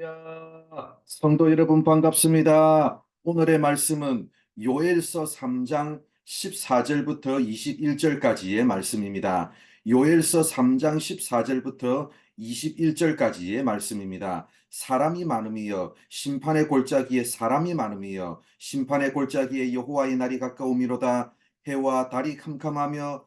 야, 성도 여러분 반갑습니다. 오늘의 말씀은 요엘서 3장 14절부터 21절까지의 말씀입니다. 요엘서 3장 14절부터 21절까지의 말씀입니다. 사람이 많음이여 심판의 골짜기에 사람이 많음이여 심판의 골짜기에 여호와의 날이 가까우미로다 해와 달이 캄캄하며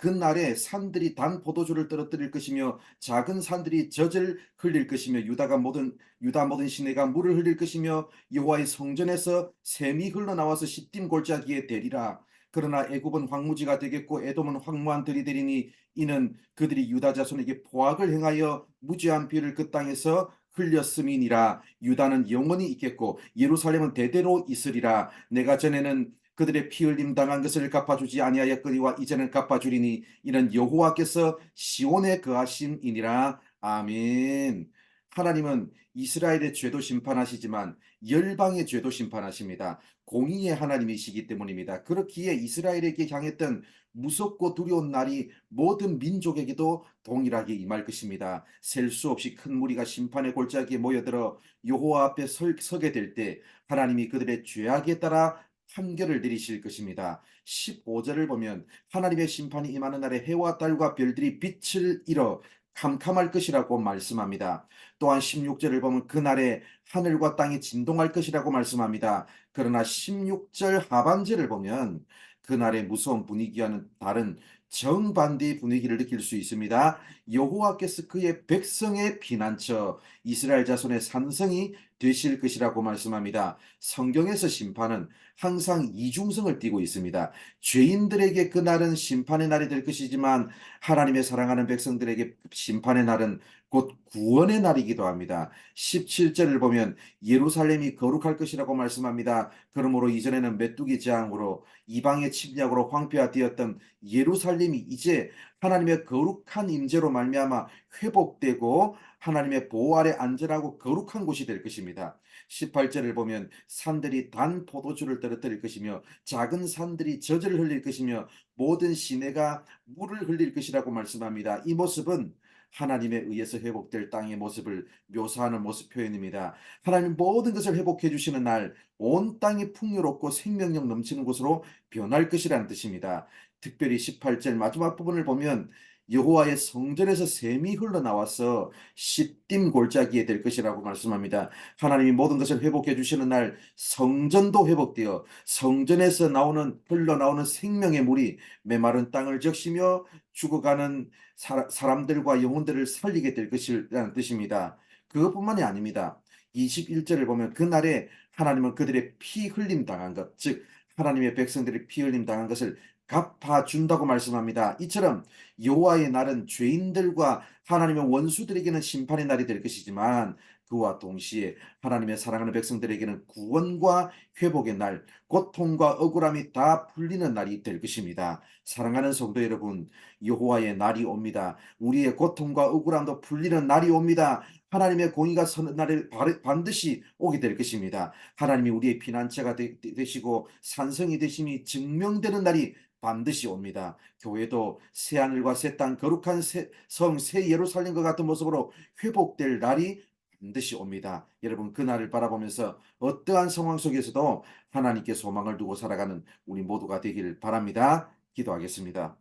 그날에 산들이 단 포도주를 떨어뜨릴 것이며 작은 산들이 젖을 흘릴 것이며 유다가 모든 유다 모든 시내가 물을 흘릴 것이며 여호와의 성전에서 샘이 흘러나와서 시딤 골짜기에 대리라. 그러나 애굽은 황무지가 되겠고 에돔은 황무한 들이 되리니 이는 그들이 유다 자손에게 포악을 행하여 무지한 비를 그 땅에서 흘렸음이니라. 유다는 영원히 있겠고 예루살렘은 대대로 있으리라. 내가 전에는 그들의 피 흘림 당한 것을 갚아주지 아니하였거니와 이제는 갚아주리니 이는 여호와께서 시온에 거하심이니라. 아멘. 하나님은 이스라엘의 죄도 심판하시지만 열방의 죄도 심판하십니다. 공의의 하나님이시기 때문입니다. 그렇기에 이스라엘에게 향했던 무섭고 두려운 날이 모든 민족에게도 동일하게 임할 것입니다. 셀 수 없이 큰 무리가 심판의 골짜기에 모여들어 여호와 앞에 설, 서게 될 때 하나님이 그들의 죄악에 따라 판결을 내리실 것입니다. 15절을 보면 하나님의 심판이 임하는 날에 해와 달과 별들이 빛을 잃어 캄캄할 것이라고 말씀합니다. 또한 16절을 보면 그날에 하늘과 땅이 진동할 것이라고 말씀합니다. 그러나 16절 하반절을 보면 그날의 무서운 분위기와는 다른 정반대의 분위기를 느낄 수 있습니다. 여호와께서 그의 백성의 피난처 이스라엘 자손의 산성이 되실 것이라고 말씀합니다. 성경에서 심판은 항상 이중성을 띠고 있습니다. 죄인들에게 그날은 심판의 날이 될 것이지만 하나님의 사랑하는 백성들에게 심판의 날은 곧 구원의 날이기도 합니다. 17절을 보면 예루살렘이 거룩할 것이라고 말씀합니다. 그러므로 이전에는 메뚜기 재앙으로 이방의 침략으로 황폐화 되었던 예루살렘이 이제 하나님의 거룩한 임재로 말미암아 회복되고 하나님의 보호 아래 안전하고 거룩한 곳이 될 것입니다. 18절을 보면 산들이 단 포도주를 떨어뜨릴 것이며 작은 산들이 젖을 흘릴 것이며 모든 시내가 물을 흘릴 것이라고 말씀합니다. 이 모습은 하나님에 의해서 회복될 땅의 모습을 묘사하는 모습 표현입니다. 하나님 모든 것을 회복해 주시는 날 온 땅이 풍요롭고 생명력 넘치는 곳으로 변할 것이라는 뜻입니다. 특별히 18절 마지막 부분을 보면 여호와의 성전에서 샘이 흘러나와서 시딤 골짜기에 될 것이라고 말씀합니다. 하나님이 모든 것을 회복해 주시는 날 성전도 회복되어 성전에서 나오는 흘러나오는 생명의 물이 메마른 땅을 적시며 죽어가는 사, 사람들과 영혼들을 살리게 될 것이라는 뜻입니다. 그것뿐만이 아닙니다. 21절을 보면 그날에 하나님은 그들의 피 흘림 당한 것, 즉 하나님의 백성들이 피 흘림 당한 것을 갚아준다고 말씀합니다. 이처럼 여호와의 날은 죄인들과 하나님의 원수들에게는 심판의 날이 될 것이지만 그와 동시에 하나님의 사랑하는 백성들에게는 구원과 회복의 날, 고통과 억울함이 다 풀리는 날이 될 것입니다. 사랑하는 성도 여러분, 여호와의 날이 옵니다. 우리의 고통과 억울함도 풀리는 날이 옵니다. 하나님의 공의가 서는 날에 반드시 오게 될 것입니다. 하나님이 우리의 피난처가 되, 시고 산성이 되심이 증명되는 날이 반드시 옵니다. 교회도 새 하늘과 새 땅 거룩한 성 새 예루살렘과 같은 모습으로 회복될 날이 반드시 옵니다. 여러분 그 날을 바라보면서 어떠한 상황 속에서도 하나님께 소망을 두고 살아가는 우리 모두가 되기를 바랍니다. 기도하겠습니다.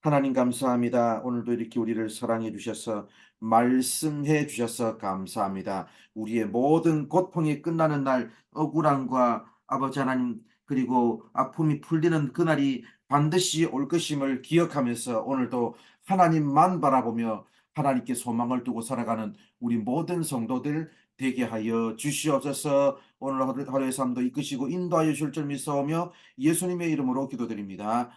하나님 감사합니다. 오늘도 이렇게 우리를 사랑해 주셔서 말씀해 주셔서 감사합니다. 우리의 모든 고통이 끝나는 날 억울함과 아버지 하나님 그리고 아픔이 풀리는 그날이 반드시 올 것임을 기억하면서 오늘도 하나님만 바라보며 하나님께 소망을 두고 살아가는 우리 모든 성도들 되게 하여 주시옵소서 오늘 하루의 삶도 이끄시고 인도하여 줄줄 믿사오며 예수님의 이름으로 기도드립니다.